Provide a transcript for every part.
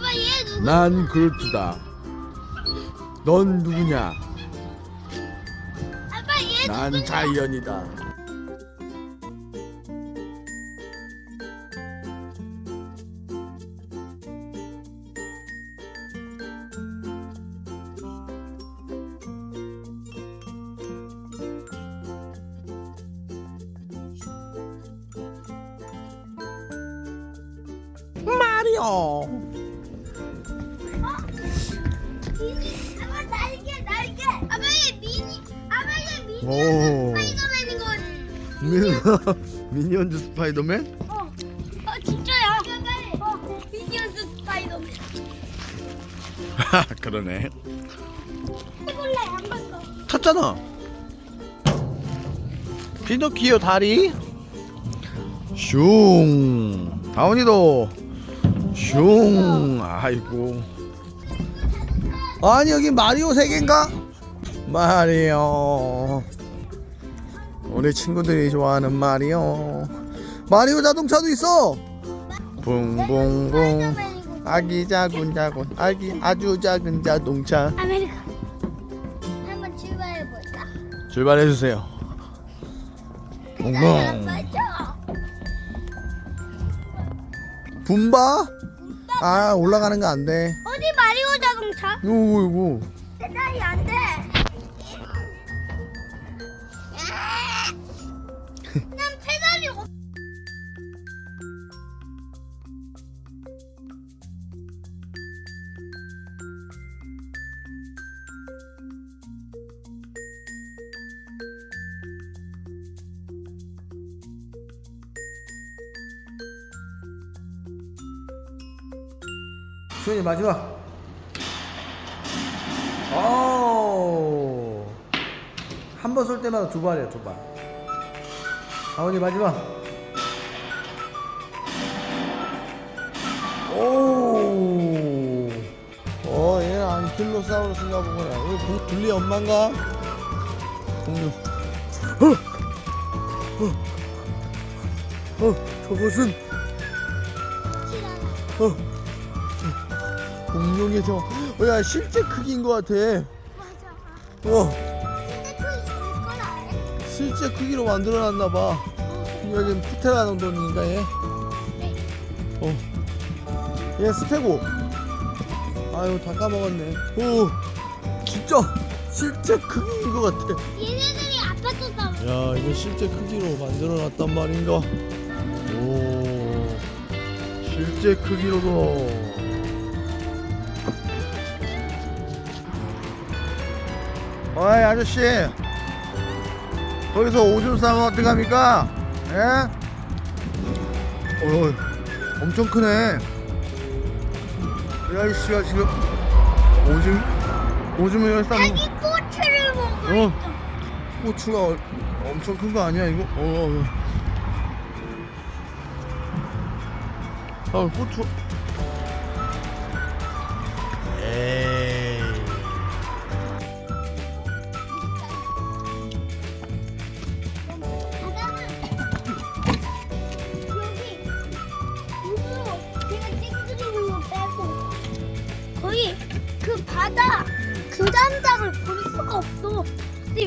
아빠 얘 누구? 난 그루트다. 넌 누구냐? 아빠 얘 난 누구? 자이언이다. 마리오. 오. 스파이더맨인 거. 미니언 미니언즈 스파이더맨? 어. 어 진짜야. 어. 미니언스 스파이더맨. 그러네. 해볼래 한번 더. 탔잖아. 피노키오 다리. 슝. 다운이도. 슝. 아이고. 아니 여기 마리오 세 개인가? 마리오. 우리 친구들이 좋아하는 마리오. 마리오 자동차도 있어. 붕붕붕. 아기 작은 작은 아기 아주 작은 자동차. 아메리카. 한번 출발해 볼까? 출발해 주세요. 엉엉. 맞죠? 분바? 아 올라가는 거 안 돼. 어디 마리오 자동차? 요거 요거. 수현이 마지막. 오. 한 번 쏠 때마다 두 발이야 두 발. 아버지 마지막. 오. 어, 얘 안킬로사우루스인가 보구나. 이거 부- 분리 엄마인가? 공룡. 어! 어! 어! 저것은 어! 공룡의 저, 어, 야 실제 크기인 것 같아. 맞아. 어, 근데 그? 실제 크기로 만들어놨나 봐. 여기 푸테라노돈인가 얘? 어, 얘 스테고. 아유 다 까먹었네. 오, 진짜 실제 크기인 것 같아. 얘네들이 아파트 싸움. 야, 이거 실제 크기로 만들어놨단 말인가? 오, 실제 크기로도. 어이 아저씨, 거기서 오줌 싸면 어떡합니까? 예? 어, 엄청 크네. 야, 이씨가 지금 오줌, 오줌을 여기 싸는 거. 자기 꼬치를 먹고 어. 고추가 어- 엄청 큰 거 아니야 이거? 어. 어. 아 고추. 에이.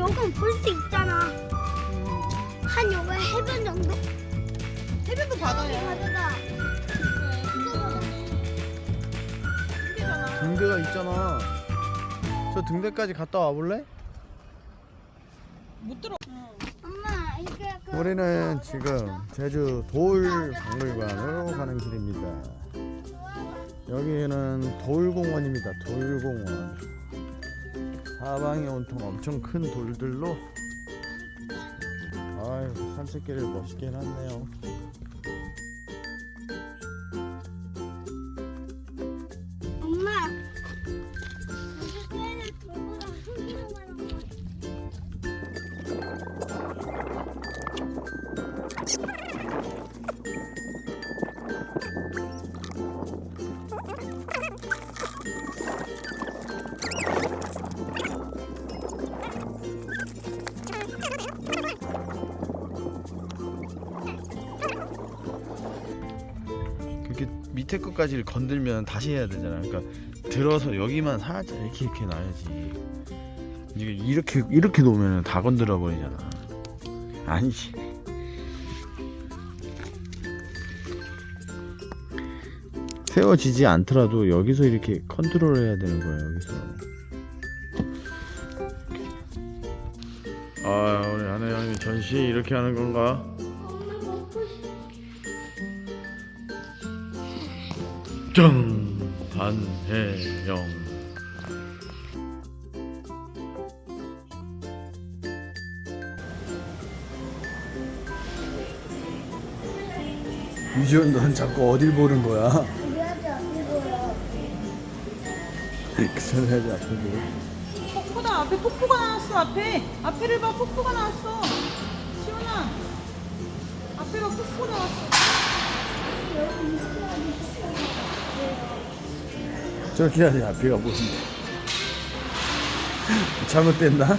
여긴 볼수 있잖아. 한 여기 해변 정도? 해변도 바다야. 바다다. 등대가 있잖아. 저 등대까지 갔다 와 볼래? 못 들어. 엄마 이게 그 우리는 지금 제주 돌박물관으로 가는 길입니다. 여기는 돌공원입니다. 돌공원. 사방에 온통 엄청 큰 돌들로 아유 산책길을 멋있게 해놨네요. 밑에 것까지를 건들면 다시 해야 되잖아. 그러니까 들어서 여기만 살짝 이렇게 이렇게 놔야지. 이게 이렇게 이렇게 놓으면 다 건드려 버리잖아. 아니지. 세워지지 않더라도 여기서 이렇게 컨트롤 해야 되는 거야 여기서. 아 우리 아내 형님 전시 이렇게 하는 건가? 짠 반해영. 유지원 넌 자꾸 어딜 보는 거야? 우리한테. 그 전에 하지 앞에 폭포다 앞에 폭포가 나왔어 앞에. 앞에를 봐 폭포가 나왔어. 시원아. 앞에 봐 폭포 나왔어 저렇게 하지 앞에가 보인데 잘못됐나?